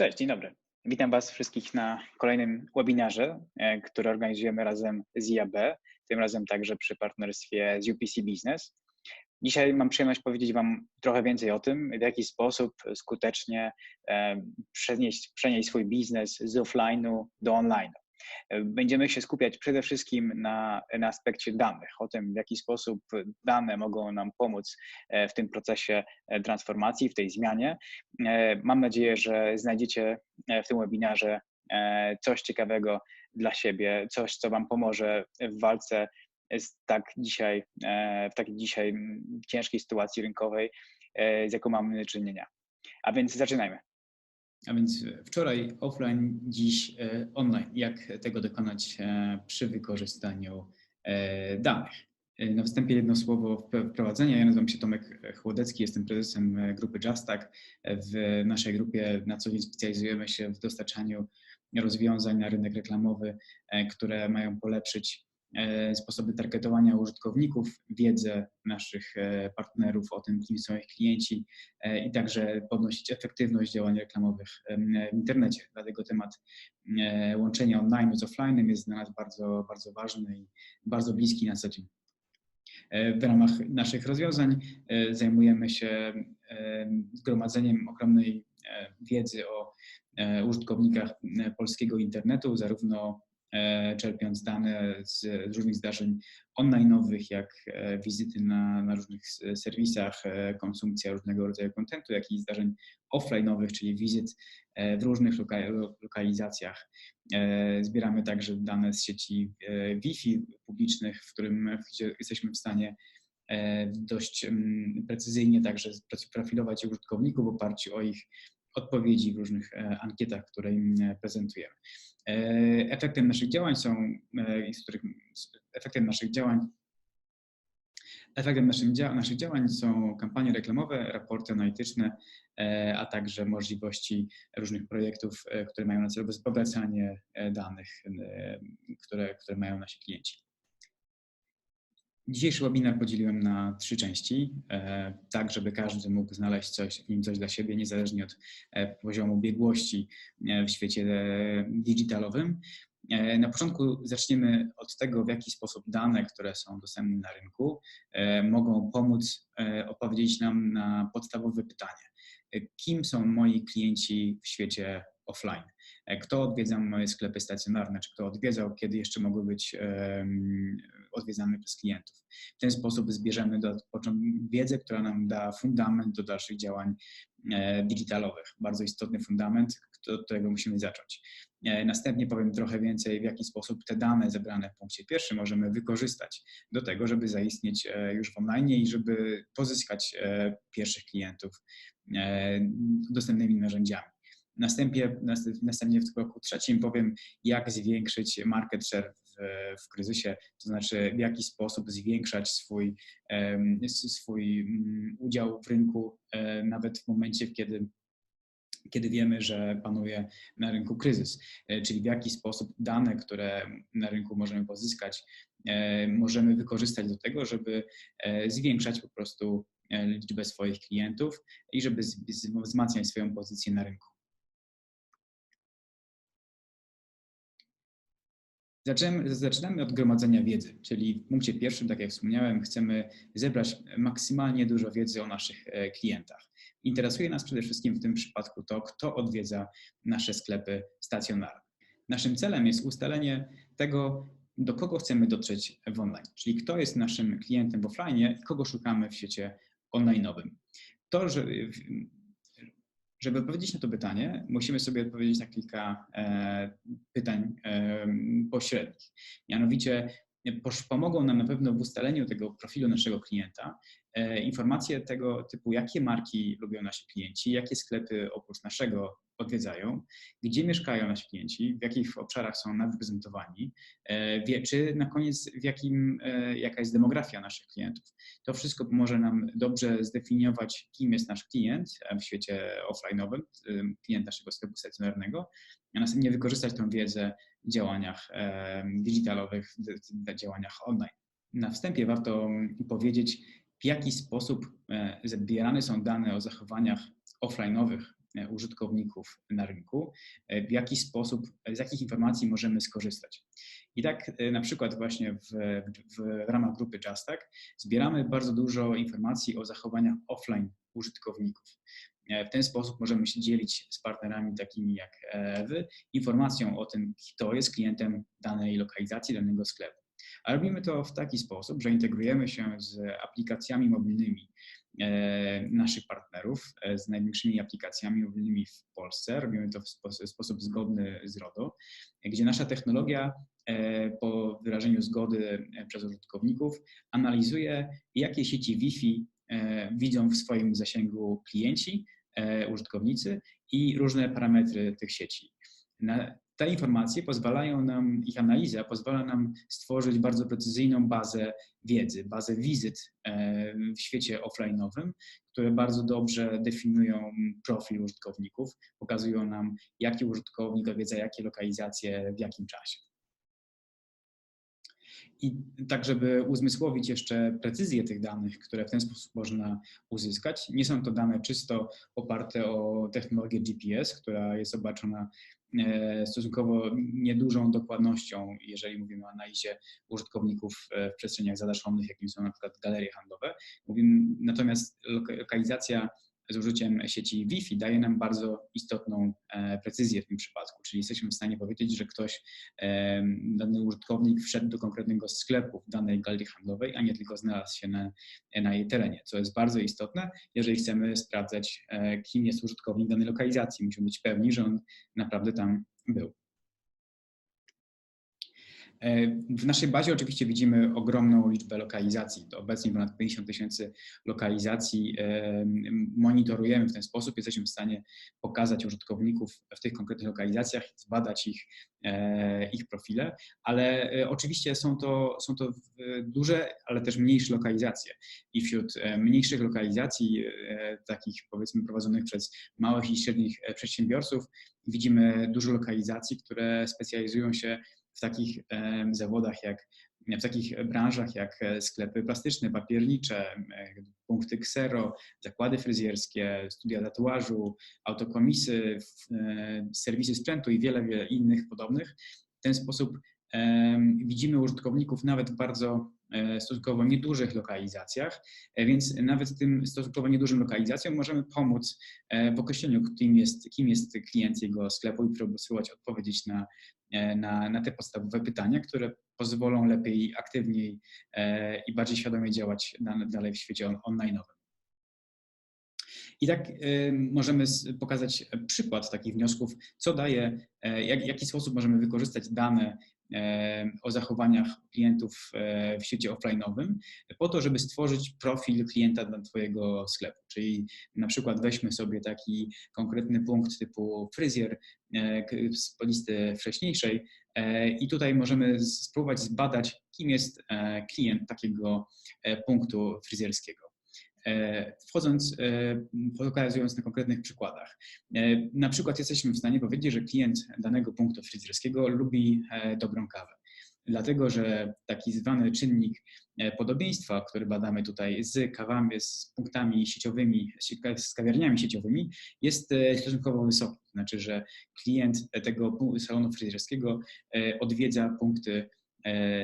Cześć, dzień dobry. Witam Was wszystkich na kolejnym webinarze, e, który organizujemy razem z IAB, tym razem także przy partnerstwie z UPC Business. Dzisiaj mam przyjemność powiedzieć Wam trochę więcej o tym, w jaki sposób skutecznie e, przenieść, przenieść swój biznes z offline'u do online'u. Będziemy się skupiać przede wszystkim na, na aspekcie danych, o tym, w jaki sposób dane mogą nam pomóc e, w tym procesie e, transformacji, w tej zmianie. E, mam nadzieję, że znajdziecie w tym webinarze coś ciekawego dla siebie, coś, co Wam pomoże w walce z tak dzisiaj, w takiej dzisiaj ciężkiej sytuacji rynkowej, z jaką mamy do czynienia. A więc zaczynajmy. A więc wczoraj offline, dziś e, online. Jak tego dokonać e, przy wykorzystaniu e, danych? Na wstępie jedno słowo wprowadzenia. Ja nazywam się Tomek Chłodecki, jestem prezesem grupy JustTac. W naszej grupie na co dzień specjalizujemy się w dostarczaniu rozwiązań na rynek reklamowy, które mają polepszyć sposoby targetowania użytkowników, wiedzę naszych e, partnerów o tym, kim są ich klienci e, i także podnosić efektywność działań reklamowych w internecie. Dlatego temat łączenia online z offline jest dla nas bardzo, bardzo ważny i bardzo bliski na co dzień. W ramach naszych rozwiązań zajmujemy się zgromadzeniem ogromnej wiedzy o użytkownikach polskiego internetu, zarówno E, czerpiąc dane z, różnych zdarzeń online'owych, jak e, wizyty na, na różnych serwisach, e, konsumpcja różnego rodzaju kontentu, jak i zdarzeń offline'owych, czyli wizyt w różnych lokalizacjach. Zbieramy także dane z sieci Wi-Fi publicznych, w którym jesteśmy w stanie dość mm, precyzyjnie także profilować użytkowników w oparciu o ich odpowiedzi w różnych ankietach, które im prezentujemy. E, efektem naszych działań są, e, z których, efektem naszych działań Efektem naszych, naszych działań są kampanie reklamowe, raporty analityczne, e, a także możliwości różnych projektów, które mają na celu wzbogacanie danych, które, które mają nasi klienci. Dzisiejszy webinar podzieliłem na trzy części, e, tak żeby każdy mógł znaleźć coś, w nim coś dla siebie, niezależnie od e, poziomu biegłości e, w świecie digitalowym. Na początku zaczniemy od tego, w jaki sposób dane, które są dostępne na rynku, mogą pomóc odpowiedzieć nam na podstawowe pytanie. Kim są moi klienci w świecie offline? Kto odwiedza moje sklepy stacjonarne, czy kto odwiedzał, kiedy jeszcze mogły być odwiedzane przez klientów. W ten sposób zbierzemy do, wiedzę, która nam da fundament do dalszych działań e, digitalowych. Bardzo istotny fundament, od którego musimy zacząć. E, następnie powiem trochę więcej, w jaki sposób te dane zebrane w punkcie pierwszym możemy wykorzystać do tego, żeby zaistnieć e, już w online i żeby pozyskać pierwszych klientów dostępnymi narzędziami. Następnie, następnie w roku trzecim powiem, jak zwiększyć market share w, kryzysie, to znaczy w jaki sposób zwiększać swój, swój mm, udział w rynku, e, nawet w momencie, kiedy kiedy wiemy, że panuje na rynku kryzys, e, czyli w jaki sposób dane, które na rynku możemy pozyskać, e, możemy wykorzystać do tego, żeby zwiększać po prostu liczbę swoich klientów i żeby wzmacniać swoją pozycję na rynku. Zaczynamy, zaczynamy od gromadzenia wiedzy, czyli w punkcie pierwszym, tak jak wspomniałem, chcemy zebrać maksymalnie dużo wiedzy o naszych e, klientach. Interesuje nas przede wszystkim w tym przypadku to, kto odwiedza nasze sklepy stacjonarne. Naszym celem jest ustalenie tego, do kogo chcemy dotrzeć w online, czyli kto jest naszym klientem w offline i kogo szukamy w świecie online'owym. To, że żeby odpowiedzieć na to pytanie, musimy sobie odpowiedzieć na kilka e, pytań e, pośrednich. Mianowicie pomogą nam na pewno w ustaleniu tego profilu naszego klienta e, informacje tego typu, jakie marki lubią nasi klienci, jakie sklepy oprócz naszego odwiedzają, gdzie mieszkają nasi klienci, w jakich obszarach są nadreprezentowani, e, czy na koniec w jakim, e, jaka jest demografia naszych klientów. To wszystko pomoże nam dobrze zdefiniować, kim jest nasz klient w świecie offline'owym, klient naszego sklepu stacjonarnego, a następnie wykorzystać tę wiedzę w działaniach digitalowych, w działaniach online. Na wstępie warto powiedzieć, w jaki sposób e, zbierane są dane o zachowaniach offline'owych użytkowników na rynku, w jaki sposób, z jakich informacji możemy skorzystać. I tak na przykład właśnie w, w, w ramach grupy JustTag zbieramy bardzo dużo informacji o zachowaniach offline użytkowników. W ten sposób możemy się dzielić z partnerami takimi jak Wy informacją o tym, kto jest klientem danej lokalizacji, danego sklepu. A robimy to w taki sposób, że integrujemy się z aplikacjami mobilnymi e, naszych partnerów, e, z największymi aplikacjami mobilnymi w Polsce. Robimy to w sposób zgodny z RODO, gdzie nasza technologia e, po wyrażeniu zgody przez użytkowników analizuje, jakie sieci Wi-Fi widzą w swoim zasięgu klienci, użytkownicy i różne parametry tych sieci. Te informacje pozwalają nam, ich analiza pozwala nam stworzyć bardzo precyzyjną bazę wiedzy, bazę wizyt e, w świecie offline'owym, które bardzo dobrze definiują profil użytkowników, pokazują nam, jaki użytkownik odwiedza jakie lokalizacje w jakim czasie. I tak, żeby uzmysłowić jeszcze precyzję tych danych, które w ten sposób można uzyskać, nie są to dane czysto oparte o technologię GPS, która jest obarczona stosunkowo niedużą dokładnością, jeżeli mówimy o analizie użytkowników e, w przestrzeniach zadaszownych, jakim są na przykład galerie handlowe. Mówimy, natomiast lokalizacja z użyciem sieci Wi-Fi daje nam bardzo istotną e, precyzję w tym przypadku, czyli jesteśmy w stanie powiedzieć, że ktoś, dany użytkownik wszedł do konkretnego sklepu w danej galerii handlowej, a nie tylko znalazł się na, na jej terenie, co jest bardzo istotne, jeżeli chcemy sprawdzać, e, kim jest użytkownik danej lokalizacji. Musimy być pewni, że on naprawdę tam był. E, w naszej bazie oczywiście widzimy ogromną liczbę lokalizacji. To obecnie ponad 50 tysięcy lokalizacji e, monitorujemy w ten sposób. Jesteśmy w stanie pokazać użytkowników w tych konkretnych lokalizacjach, zbadać ich, e, ich profile, ale oczywiście są to, są to duże, ale też mniejsze lokalizacje. I wśród mniejszych lokalizacji, takich powiedzmy prowadzonych przez małych i średnich przedsiębiorców, widzimy dużo lokalizacji, które specjalizują się w takich zawodach jak w takich branżach jak e, sklepy plastyczne, papiernicze, punkty ksero, zakłady fryzjerskie, studia tatuażu, autokomisy, e, serwisy sprzętu i wiele, wiele innych podobnych. W ten sposób widzimy użytkowników nawet w bardzo e, stosunkowo niedużych lokalizacjach, więc nawet tym stosunkowo niedużym lokalizacjom możemy pomóc w określeniu, kim jest, kim jest klient jego sklepu i próbować odpowiedzieć na na, na te podstawowe pytania, które pozwolą lepiej, aktywniej e, i bardziej świadomie działać dalej w świecie online'owym. I tak e, możemy pokazać przykład takich wniosków, co daje, jak, w jaki sposób możemy wykorzystać dane o zachowaniach klientów w świecie offline'owym, po to, żeby stworzyć profil klienta dla Twojego sklepu. Czyli na przykład weźmy sobie taki konkretny punkt typu fryzjer z listy wcześniejszej e, i tutaj możemy spróbować zbadać, kim jest e, klient takiego e, punktu fryzjerskiego. Wchodząc, pokazując na konkretnych przykładach. Na przykład jesteśmy w stanie powiedzieć, że klient danego punktu fryzjerskiego lubi dobrą kawę. Dlatego, że taki zwany czynnik podobieństwa, który badamy tutaj z kawami, z punktami sieciowymi, z kawiarniami sieciowymi, jest stosunkowo wysoki. Znaczy, że klient tego salonu fryzjerskiego odwiedza punkty E,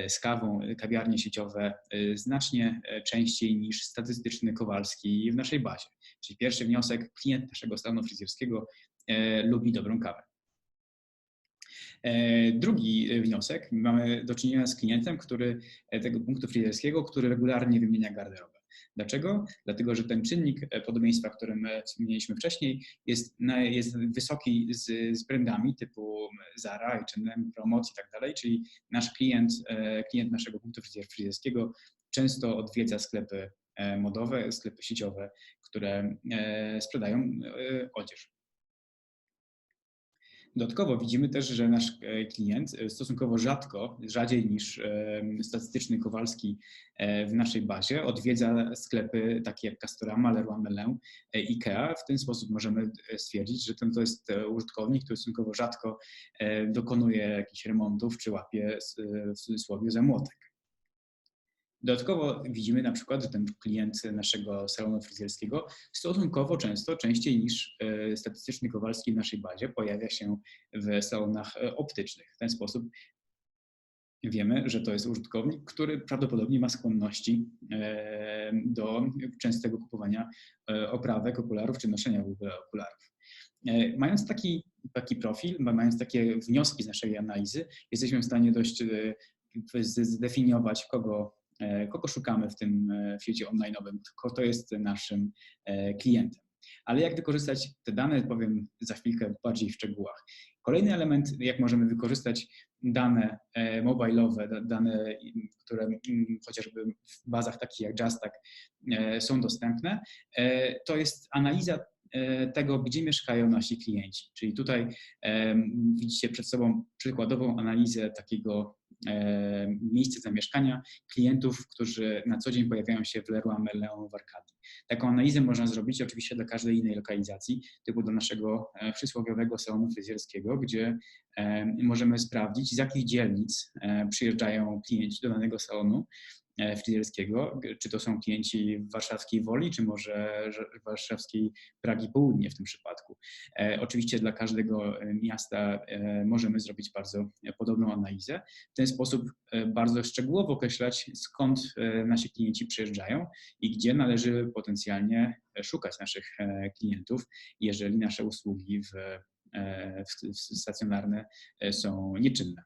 z kawą kawiarnie sieciowe e, znacznie e, częściej niż statystyczny Kowalski w naszej bazie. Czyli pierwszy wniosek, klient naszego salonu fryzjerskiego lubi dobrą kawę. Drugi wniosek, mamy do czynienia z klientem, który tego punktu fryzjerskiego, który regularnie wymienia garderobę. Dlaczego? Dlatego, że ten czynnik e, podobieństwa, który my wspomnieliśmy wcześniej, jest, jest wysoki z, z brandami typu Zara, H&M, Promocji i tak dalej, czyli nasz klient, e, klient naszego punktu fryzjerskiego często odwiedza sklepy e, modowe, sklepy sieciowe, które sprzedają odzież. Dodatkowo widzimy też, że nasz e, klient e, stosunkowo rzadko, rzadziej niż e, statystyczny Kowalski w naszej bazie, odwiedza sklepy takie jak Castorama, Leroy Merlin, IKEA. W ten sposób możemy stwierdzić, że ten to jest użytkownik, który stosunkowo rzadko dokonuje jakichś remontów czy łapie w cudzysłowie za młotek. Dodatkowo widzimy na przykład, że ten klient naszego salonu fryzjerskiego stosunkowo często, częściej niż statystyczny Kowalski w naszej bazie, pojawia się w salonach optycznych. W ten sposób wiemy, że to jest użytkownik, który prawdopodobnie ma skłonności do częstego kupowania oprawek, okularów czy noszenia w ogóle okularów. E, mając taki, taki profil, mając takie wnioski z naszej analizy, jesteśmy w stanie dość e, zdefiniować, kogo, e, kogo szukamy w tym w świecie online'owym, kto jest naszym klientem. Ale jak wykorzystać te dane, powiem za chwilkę bardziej w szczegółach. Kolejny element, jak możemy wykorzystać dane mobilowe, dane, które chociażby w bazach takich jak Justak są dostępne, to jest analiza E, tego, gdzie mieszkają nasi klienci. Czyli tutaj widzicie przed sobą przykładową analizę takiego miejsca zamieszkania klientów, którzy na co dzień pojawiają się w Leroy Merlin w Arkadii. Taką analizę można zrobić oczywiście dla każdej innej lokalizacji, typu do naszego e, przysłowiowego salonu fryzjerskiego, gdzie możemy sprawdzić, z jakich dzielnic e, przyjeżdżają klienci do danego salonu E, fryzjerskiego, czy to są klienci warszawskiej Woli, czy może warszawskiej Pragi Południe w tym przypadku. E, oczywiście dla każdego e, miasta możemy zrobić bardzo podobną analizę. W ten sposób bardzo szczegółowo określać, skąd nasi klienci przyjeżdżają i gdzie należy potencjalnie szukać naszych klientów, jeżeli nasze usługi w, w stacjonarne są nieczynne.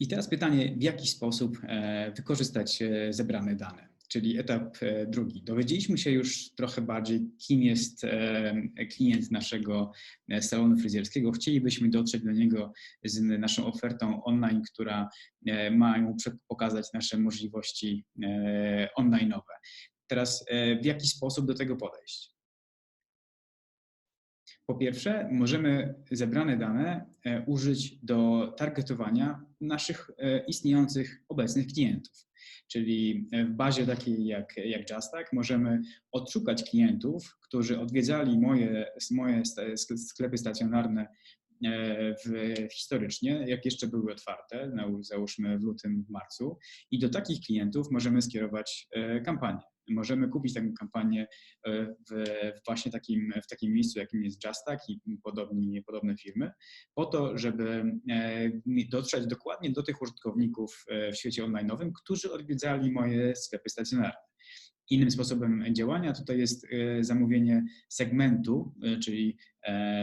I teraz pytanie, w jaki sposób e, wykorzystać e, zebrane dane, czyli etap e, drugi. Dowiedzieliśmy się już trochę bardziej, kim jest klient naszego salonu fryzjerskiego. Chcielibyśmy dotrzeć do niego z naszą ofertą online, która ma mu pokazać nasze możliwości online'owe. Teraz w jaki sposób do tego podejść? Po pierwsze, możemy zebrane dane e, użyć do targetowania naszych e, istniejących obecnych klientów. Czyli w bazie takiej jak, jak Justak możemy odszukać klientów, którzy odwiedzali moje, moje sklepy stacjonarne e, w, historycznie, jak jeszcze były otwarte, załóżmy w lutym, w marcu, i do takich klientów możemy skierować kampanię możemy kupić taką kampanię e, w właśnie takim, w takim miejscu, jakim jest Justak i podobni, podobne firmy, po to, żeby e, dotrzeć dokładnie do tych użytkowników e, w świecie online'owym, którzy odwiedzali moje sklepy stacjonarne. Innym sposobem działania tutaj jest zamówienie segmentu, czyli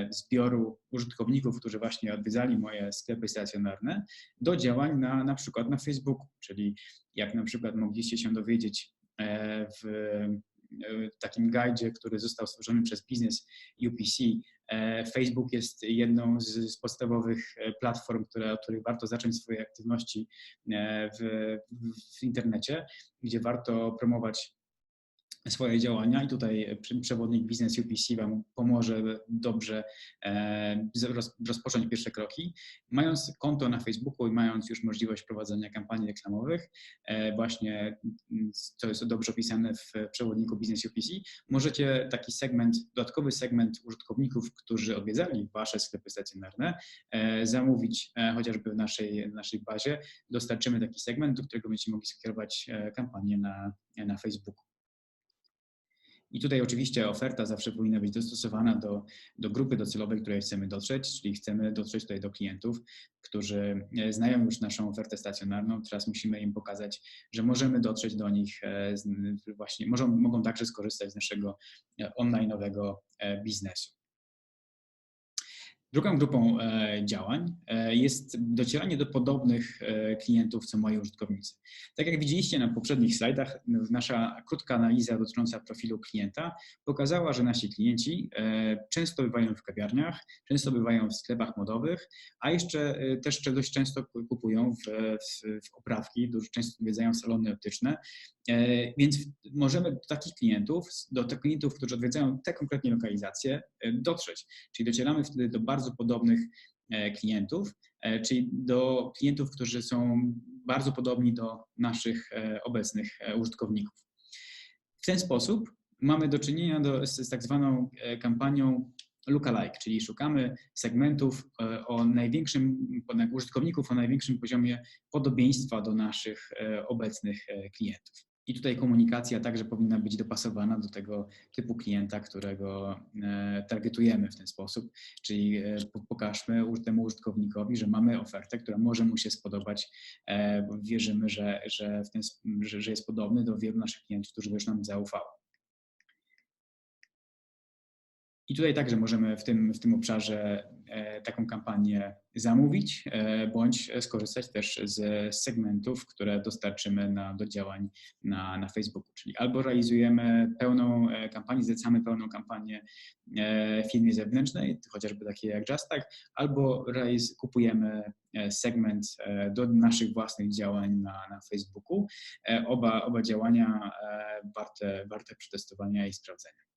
zbioru użytkowników, którzy właśnie odwiedzali moje sklepy stacjonarne, do działań na, na przykład na Facebooku, czyli jak na przykład mogliście się dowiedzieć w e, takim guidzie, który został stworzony przez biznes UPC. E, Facebook jest jedną z, z podstawowych platform, które, od których warto zacząć swoje aktywności w, w internecie, gdzie warto promować swoje działania i tutaj przewodnik Biznes UPC Wam pomoże dobrze e, rozpocząć pierwsze kroki. Mając konto na Facebooku i mając już możliwość prowadzenia kampanii reklamowych, e, właśnie co jest dobrze opisane w przewodniku Biznes UPC, możecie taki segment, dodatkowy segment użytkowników, którzy odwiedzali Wasze sklepy stacjonarne, e, zamówić chociażby w naszej, naszej bazie. Dostarczymy taki segment, do którego będziecie mogli skierować kampanię na, na Facebooku. I tutaj oczywiście oferta zawsze powinna być dostosowana do, do grupy docelowej, której chcemy dotrzeć, czyli chcemy dotrzeć tutaj do klientów, którzy e, znają już naszą ofertę stacjonarną. Teraz musimy im pokazać, że możemy dotrzeć do nich e, właśnie, mogą, mogą także skorzystać z naszego e, online'owego biznesu. Drugą grupą e, działań e, jest docieranie do podobnych e, klientów, co moi użytkownicy. Tak jak widzieliście na poprzednich slajdach, nasza krótka analiza dotycząca profilu klienta pokazała, że nasi klienci często bywają w kawiarniach, często bywają w sklepach modowych, a jeszcze też dość często kupują w, w, w oprawki, dużo często odwiedzają salony optyczne, więc możemy do takich klientów, do tych klientów, którzy odwiedzają te konkretnie lokalizacje, dotrzeć. Czyli docieramy wtedy do bardzo bardzo podobnych e, klientów, e, czyli do klientów, którzy są bardzo podobni do naszych e, obecnych użytkowników. W ten sposób mamy do czynienia do, z, z tak zwaną kampanią lookalike, czyli szukamy segmentów o największym, użytkowników o największym poziomie podobieństwa do naszych obecnych klientów. I tutaj komunikacja także powinna być dopasowana do tego typu klienta, którego e, targetujemy w ten sposób, czyli e, pokażmy temu użytkownikowi, że mamy ofertę, która może mu się spodobać, e, bo wierzymy, że, że, ten, że, że jest podobny do wielu naszych klientów, którzy już nam zaufały. I tutaj także możemy w tym, w tym obszarze taką kampanię zamówić, e, bądź skorzystać też z segmentów, które dostarczymy na, do działań na, na Facebooku. Czyli albo realizujemy pełną e, kampanię, zlecamy pełną kampanię firmie zewnętrznej, chociażby takiej jak Justak, albo kupujemy segment do naszych własnych działań na, na Facebooku. Oba, oba działania warte, warte przetestowania i sprawdzenia.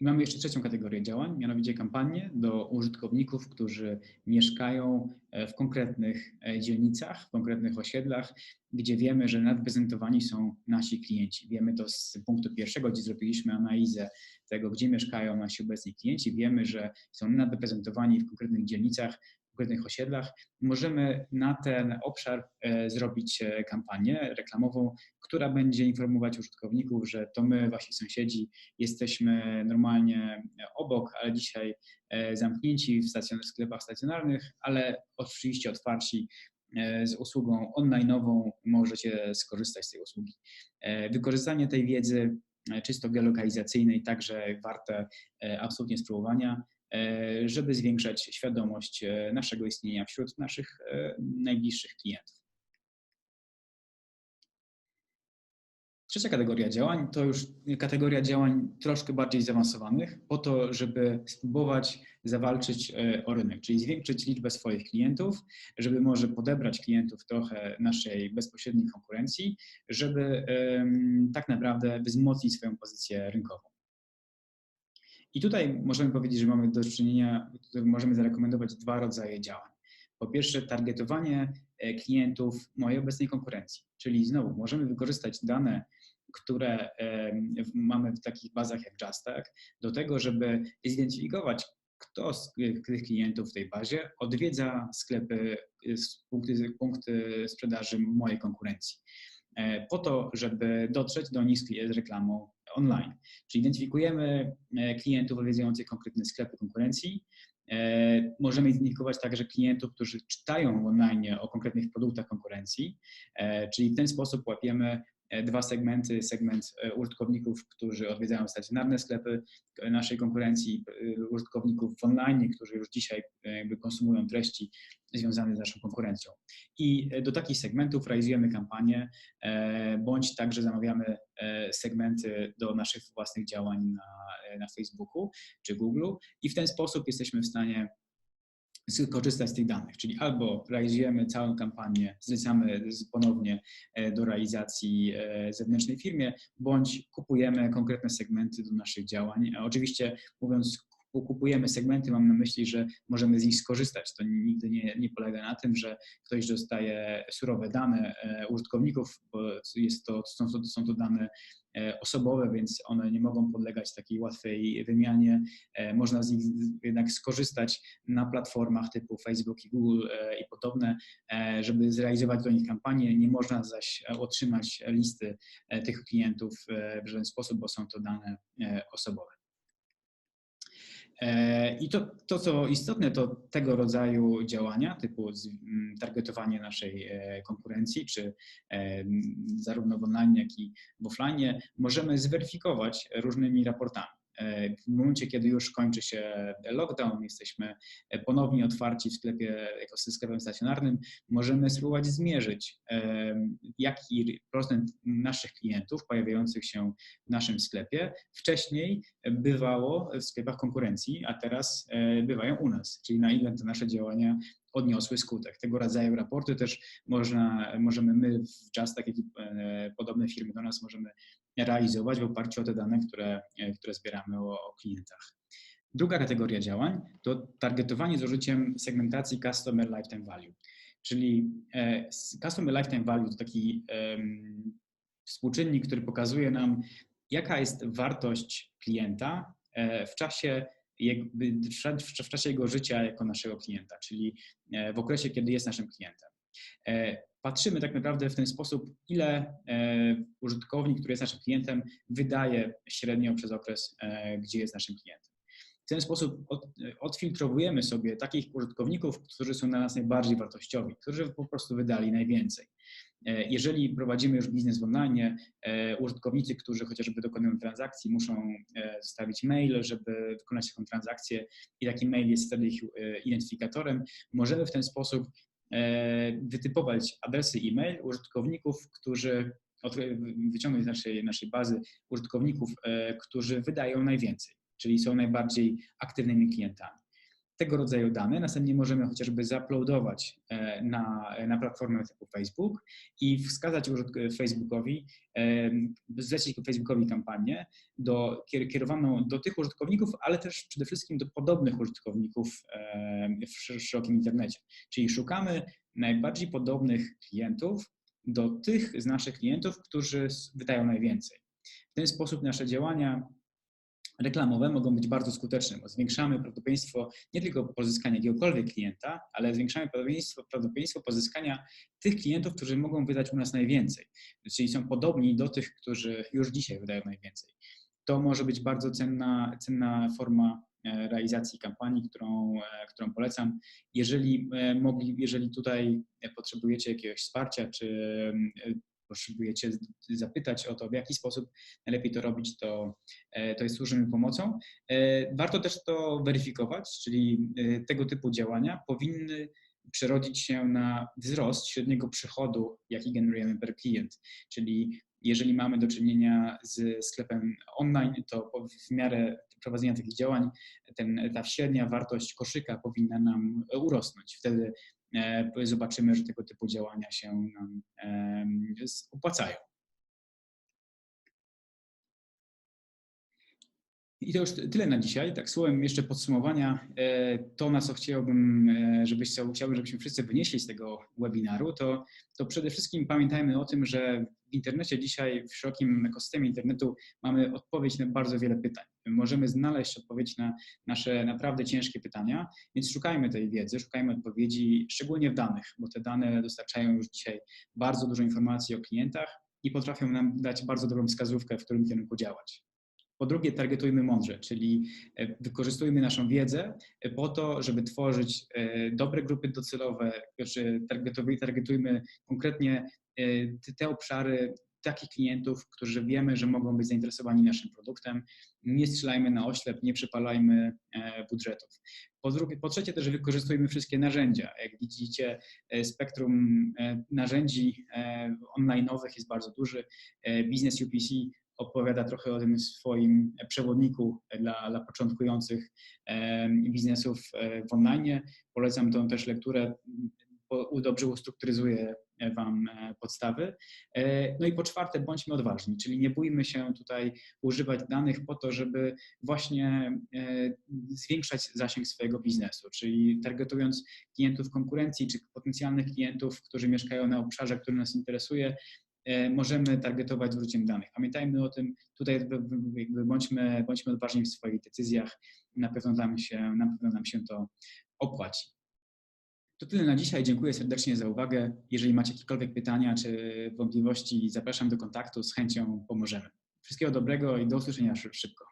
I mamy jeszcze trzecią kategorię działań, mianowicie kampanie do użytkowników, którzy mieszkają e, w konkretnych e, dzielnicach, w konkretnych osiedlach, gdzie wiemy, że nadprezentowani są nasi klienci. Wiemy to z punktu pierwszego, gdzie zrobiliśmy analizę tego, gdzie mieszkają nasi obecni klienci. Wiemy, że są nadprezentowani w konkretnych dzielnicach, konkretnych osiedlach, możemy na ten obszar e, zrobić e, kampanię reklamową, która będzie informować użytkowników, że to my, wasi sąsiedzi, jesteśmy normalnie obok, ale dzisiaj e, zamknięci w sklepach stacjonarnych, ale oczywiście otwarci z usługą online'ową możecie skorzystać z tej usługi. Wykorzystanie tej wiedzy czysto geolokalizacyjnej także warte absolutnie spróbowania. E, żeby zwiększać świadomość e, naszego istnienia wśród naszych e, najbliższych klientów. Trzecia kategoria działań to już kategoria działań troszkę bardziej zaawansowanych, po to, żeby spróbować zawalczyć o rynek, czyli zwiększyć liczbę swoich klientów, żeby może podebrać klientów trochę naszej bezpośredniej konkurencji, żeby tak naprawdę wzmocnić swoją pozycję rynkową. I tutaj możemy powiedzieć, że mamy do czynienia, możemy zarekomendować dwa rodzaje działań. Po pierwsze, targetowanie e, klientów mojej obecnej konkurencji, czyli znowu możemy wykorzystać dane, które mamy w takich bazach jak Justak, do tego, żeby zidentyfikować, kto z tych klientów w tej bazie odwiedza sklepy, e, punkty, punkty sprzedaży mojej konkurencji. E, po to, żeby dotrzeć do nich z reklamą online. Czyli identyfikujemy e, klientów odwiedzających konkretne sklepy konkurencji. E, możemy identyfikować także klientów, którzy czytają online o konkretnych produktach konkurencji, e, czyli w ten sposób łapiemy dwa segmenty, segment e, użytkowników, którzy odwiedzają stacjonarne sklepy naszej konkurencji, e, użytkowników online, którzy już dzisiaj jakby konsumują treści związane z naszą konkurencją. I do takich segmentów realizujemy kampanie, bądź także zamawiamy segmenty do naszych własnych działań na, na Facebooku czy Google i w ten sposób jesteśmy w stanie skorzystać z tych danych, czyli albo realizujemy całą kampanię, zlecamy ponownie e, do realizacji e, zewnętrznej firmie, bądź kupujemy konkretne segmenty do naszych działań. Oczywiście mówiąc kupujemy segmenty, mam na myśli, że możemy z nich skorzystać. To nigdy nie, nie polega na tym, że ktoś dostaje surowe dane e, użytkowników, bo jest to, są, to, są to dane e, osobowe, więc one nie mogą podlegać takiej łatwej wymianie. E, można z nich jednak skorzystać na platformach typu Facebook i Google i podobne, żeby zrealizować do nich kampanię. Nie można zaś otrzymać listy tych klientów w żaden sposób, bo są to dane osobowe. E, I to, to, co istotne, to tego rodzaju działania, typu mm, targetowanie naszej e, konkurencji, czy e, zarówno w online, jak i w offline, możemy zweryfikować różnymi raportami. W momencie, kiedy już kończy się lockdown, jesteśmy ponownie otwarci w sklepie, jako sklepem stacjonarnym, możemy spróbować zmierzyć, jaki procent naszych klientów pojawiających się w naszym sklepie wcześniej bywało w sklepach konkurencji, a teraz e, bywają u nas, czyli na ile te nasze działania odniosły skutek. Tego rodzaju raporty też można, możemy my w czas, tak jak i e, podobne firmy do nas możemy realizować w oparciu o te dane, które, e, które zbieramy o, o klientach. Druga kategoria działań to targetowanie z użyciem segmentacji Customer Lifetime Value. Czyli e, Customer Lifetime Value to taki współczynnik, który pokazuje nam, jaka jest wartość klienta w czasie jakby w czasie jego życia jako naszego klienta, czyli w okresie, kiedy jest naszym klientem. Patrzymy tak naprawdę w ten sposób, ile użytkownik, który jest naszym klientem, wydaje średnio przez okres, gdzie jest naszym klientem. Ten sposób odfiltrowujemy sobie takich użytkowników, którzy są dla nas najbardziej wartościowi, którzy po prostu wydali najwięcej. E, jeżeli prowadzimy już biznes online, e, użytkownicy, którzy chociażby dokonują transakcji, muszą e, zostawić mail, żeby wykonać taką transakcję i taki mail jest wtedy ich identyfikatorem. Możemy w ten sposób wytypować adresy e-mail użytkowników, którzy wyciągnąć z naszej, naszej bazy użytkowników, którzy wydają najwięcej, czyli są najbardziej aktywnymi klientami tego rodzaju dane. Następnie możemy chociażby zaploadować e, na, na platformę typu Facebook i wskazać Facebookowi, e, zlecić Facebookowi kampanię do, kierowaną do tych użytkowników, ale też przede wszystkim do podobnych użytkowników e, w szerokim internecie. Czyli szukamy najbardziej podobnych klientów do tych z naszych klientów, którzy wydają najwięcej. W ten sposób nasze działania reklamowe mogą być bardzo skuteczne, bo zwiększamy prawdopodobieństwo nie tylko pozyskania jakiegokolwiek klienta, ale zwiększamy prawdopodobieństwo, prawdopodobieństwo pozyskania tych klientów, którzy mogą wydać u nas najwięcej, czyli są podobni do tych, którzy już dzisiaj wydają najwięcej. To może być bardzo cenna, cenna forma e, realizacji kampanii, którą, e, którą polecam. Jeżeli, e, mogli, jeżeli tutaj potrzebujecie jakiegoś wsparcia, czy potrzebujecie zapytać o to, w jaki sposób najlepiej to robić, to, e, to jest służymy pomocą. E, warto też to weryfikować, czyli e, tego typu działania powinny przerodzić się na wzrost średniego przychodu, jaki generujemy per klient. Czyli jeżeli mamy do czynienia z sklepem online, to w miarę prowadzenia takich działań ten, ta średnia wartość koszyka powinna nam urosnąć. Wtedy zobaczymy, że tego typu działania się nam opłacają. I to już tyle na dzisiaj. Tak słowem jeszcze podsumowania, e, to na co chciałbym, e, żebyś, chciałbym, żebyśmy wszyscy wynieśli z tego webinaru, to, to przede wszystkim pamiętajmy o tym, że w internecie dzisiaj, w szerokim ekosystemie internetu mamy odpowiedź na bardzo wiele pytań. Możemy znaleźć odpowiedź na nasze naprawdę ciężkie pytania, więc szukajmy tej wiedzy, szukajmy odpowiedzi, szczególnie w danych, bo te dane dostarczają już dzisiaj bardzo dużo informacji o klientach i potrafią nam dać bardzo dobrą wskazówkę, w którym kierunku działać. Po drugie, targetujmy mądrze, czyli e, wykorzystujmy naszą wiedzę e, po to, żeby tworzyć e, dobre grupy docelowe, targetujmy konkretnie te obszary takich klientów, którzy wiemy, że mogą być zainteresowani naszym produktem. Nie strzelajmy na oślep, nie przepalajmy budżetów. Po, drugie, po trzecie też wykorzystujmy wszystkie narzędzia. Jak widzicie, spektrum narzędzi online'owych jest bardzo duży. Biznes UPC opowiada trochę o tym swoim przewodniku dla, dla początkujących biznesów e, w online. Polecam tą też lekturę, bo dobrze ustrukturyzuje Wam e, podstawy. E, no i po czwarte, bądźmy odważni, czyli nie bójmy się tutaj używać danych po to, żeby właśnie zwiększać zasięg swojego biznesu, czyli targetując klientów konkurencji czy potencjalnych klientów, którzy mieszkają na obszarze, który nas interesuje, E, możemy targetować zwróciem danych. Pamiętajmy o tym, tutaj jakby bądźmy, bądźmy odważni w swoich decyzjach, na pewno nam się, na pewno nam się to opłaci. To tyle na dzisiaj. Dziękuję serdecznie za uwagę. Jeżeli macie jakiekolwiek pytania czy wątpliwości, zapraszam do kontaktu. Z chęcią pomożemy. Wszystkiego dobrego i do usłyszenia szybko.